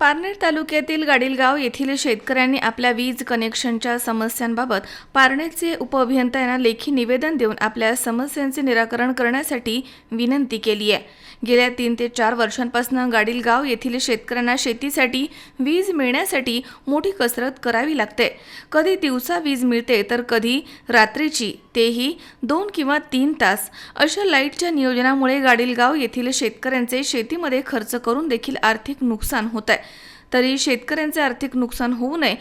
पारनेर तालुक्यातील गाडीलगाव येथील शेतकऱ्यांनी आपल्या वीज कनेक्शनच्या समस्यांबाबत पारनेरचे उपअभियंता यांना लेखी निवेदन देऊन आपल्या समस्यांचे निराकरण करण्यासाठी विनंती केली आहे. गेल्या तीन ते चार वर्षांपासून गाडीलगाव येथील शेतकऱ्यांना शेतीसाठी वीज मिळण्यासाठी मोठी कसरत करावी लागते. कधी दिवसा वीज मिळते तर कधी रात्रीची. तेही दोन किंवा तीन तास. अशा लाईटच्या नियोजनामुळे गाडीलगाव येथील शेतकऱ्यांचे शेतीमध्ये खर्च करून देखील आर्थिक नुकसान होत आहे तरी शेतकऱ्यांचे आर्थिक नुकसान होऊ नये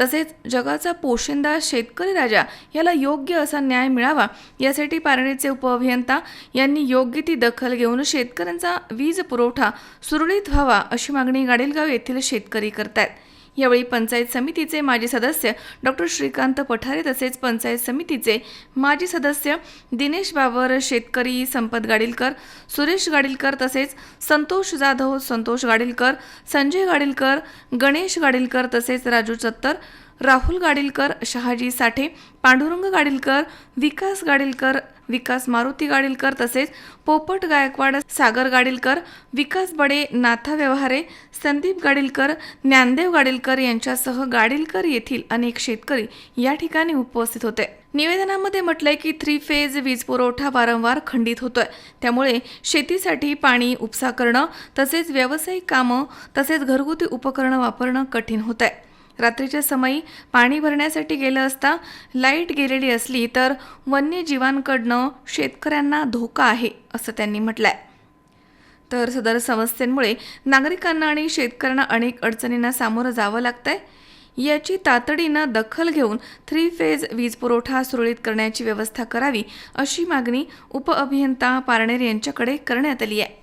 तसेच जगाचा पोशिंदा शेतकरी राजा याला योग्य असा न्याय मिळावा यासाठी पारणीचे उपअभियंता यांनी योग्य ती दखल घेऊन शेतकऱ्यांचा वीज पुरवठा सुरळीत व्हावा अशी मागणी गाडीलगाव येथील शेतकरी करतायत. यावेळी पंचायत समितीचे माजी सदस्य डॉक्टर श्रीकांत पठारे तसेच पंचायत समितीचे माजी सदस्य दिनेश बाबर शेतकरी संपत गाडीलकर सुरेश गाडीलकर तसेच संतोष जाधव संतोष गाडीलकर संजय गाडीलकर गणेश गाडीलकर तसेच राजू चत्तर राहुल गाडीलकर शहाजी साठे पांडुरंग गाडीलकर विकास गाडीलकर विकास मारुती गाडीलकर तसेच पोपट गायकवाड सागर गाडीलकर विकास बडे नाथा व्यवहारे संदीप गाडीलकर ज्ञानदेव गाडीलकर यांच्यासह गाडीलकर येथील अनेक शेतकरी या ठिकाणी उपस्थित होते. निवेदनामध्ये म्हटलंय की थ्री फेज वीज पुरवठा वारंवार खंडित होतोय. त्यामुळे शेतीसाठी पाणी उपसा करणं तसेच व्यावसायिक कामं तसेच घरगुती उपकरणं वापरणं कठीण होत आहे रात्रीच्या समयी पाणी भरण्यासाठी गेलं असता लाइट गेलेली असली तर वन्यजीवांकडनं शेतकऱ्यांना धोका आहे असं त्यांनी म्हटलंय. तर सदर समस्येंमुळे नागरिकांना आणि शेतकऱ्यांना अनेक अडचणींना सामोरं जावं लागतंय. याची तातडीनं दखल घेऊन थ्री फेज वीज पुरवठा सुरळीत करण्याची व्यवस्था करावी अशी मागणी उपअभियंता पारनेर यांच्याकडे करण्यात आली आहे.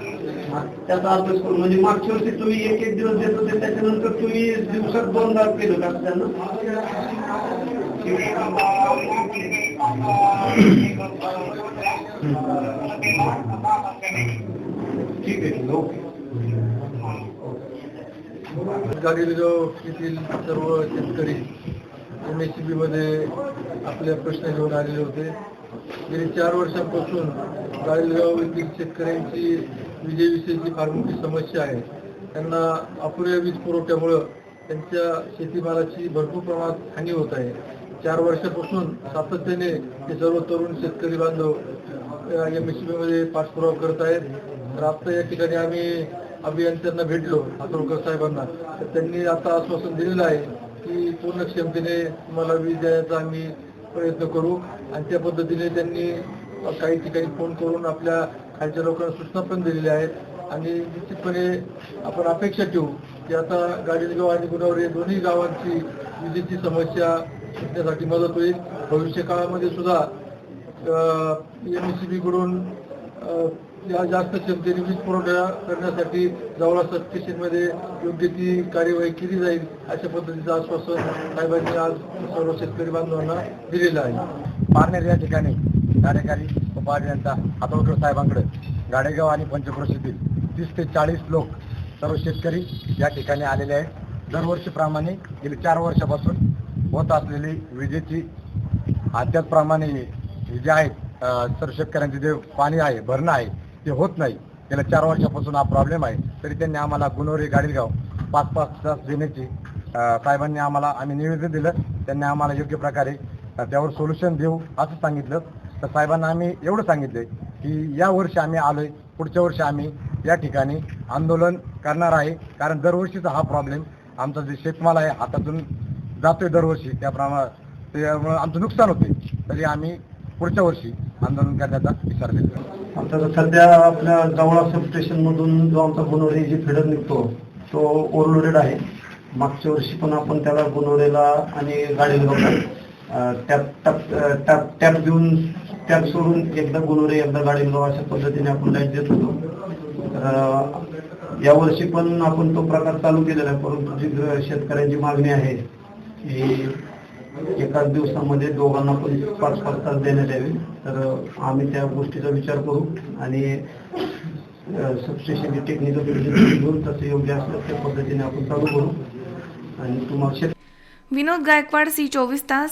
त्याचा अभ्यास करून म्हणजे मागच्या वर्षी तुम्ही एक एक दिवस देत होते त्याच्यानंतर तुम्ही दिवसात दोनदा केलं का त्यांना? ठीक आहे. ठीक आहे ओके येथील सर्व शेतकरी एम एस सी बीमध्ये आपले प्रश्न घेऊन आलेले होते. गेली चार वर्षापासून गाडीगाव येथील शेतकऱ्यांची विजेविषयीची फार मोठी समस्या आहे. त्यांना अपुऱ्या वीज पुरवठ्यामुळं त्यांच्या शेतीमालाची भरपूर प्रमाणात हानी होत आहे. चार वर्षापासून सातत्याने हे सर्व तरुण शेतकरी बांधव एम एसमध्ये पाठपुरावा करत आहेत. तर आता या ठिकाणी आम्ही अभियंत्यांना भेटलो हातोळकर साहेबांना. तर त्यांनी आता आश्वासन दिलेलं आहे की पूर्ण क्षमतेने तुम्हाला वीज देण्याचा आम्ही प्रयत्न करू. आणि त्या पद्धतीने त्यांनी काही ठिकाणी फोन करून आपल्या खालच्या लोकांना सूचना पण दिलेल्या आहेत. आणि निश्चितपणे आपण अपेक्षा ठेवू की आता गाडीलगाव आणि गुणावर या दोन्ही गावांची विजेची समस्या सुटण्यासाठी मदत होईल. भविष्य काळामध्ये सुद्धा एम सी बीकडून या जास्त क्षमतेने वीज पुरवठा करण्यासाठी जवळ सबस्टेशनमध्ये योग्य ती कार्यवाही केली जाईल अशा पद्धतीचं आश्वासन साहेबांनी आज सर्व शेतकरी बांधवांना दिलेलं आहे. पारनेर या ठिकाणी कार्यकारी उपाध्यक्षा हातोळकर साहेबांकडे गाडेगाव आणि पंचक्रोशीतील तीस ते चाळीस लोक सर्व शेतकरी या ठिकाणी आलेले आहेत. दरवर्षीप्रमाणे गेली चार वर्षापासून होत असलेली विजेची आ, त्याचप्रमाणे जे आहेत सर्व शेतकऱ्यांचे जे पाणी आहे भरणं आहे ते होत नाही. गेल्या चार वर्षापासून हा प्रॉब्लेम आहे. तरी त्यांनी आम्हाला गुणवरी गाडीगाव पाच पाच तास देण्याची साहेबांनी आम्हाला आम्ही निवेदन दिलं. त्यांनी आम्हाला योग्य प्रकारे त्यावर सोल्युशन देऊ असं सांगितलं. तर साहेबांना आम्ही एवढं सांगितलंय की या वर्षी आम्ही आलोय पुढच्या वर्षी आम्ही या ठिकाणी आंदोलन करणार आहे. कारण दरवर्षीचा हा प्रॉब्लेम आमचा जे शेतमाल आहे हातातून जातोय दरवर्षी. त्याप्रमाणे त्यामुळे आमचं नुकसान होते तरी आम्ही पुढच्या वर्षी आंदोलन करण्याचा विचार केला आता सध्या आपल्या जवळा सब स्टेशन मधून जो आमचा गुणवरी जी फिडर निघतो तो ओव्हरलोडेड आहे. मागच्या वर्षी पण आपण त्याला गुणवरेला आणि गाडी टॅप टॅप टॅप टॅप देऊन टॅप सोडून एकदा गुणवरे एकदा गाडी अशा पद्धतीने आपण लाइट देत होतो. तर अं, यावर्षी पण आपण तो प्रकार चालू केलेला आहे परंतु जी शेतकऱ्यांची मागणी आहे की एकाच दिवसामध्ये दोघांना पण पाच पाच तास देण्यात यावे. तर आम्ही त्या गोष्टीचा विचार करू आणि सबस्टेशनची टेक्निकल घेऊन तसं योग्य असलं त्या पद्धतीने आपण चालू करू. आणि तुम्हाला विनोद गायकवाड सी चोवीस तास.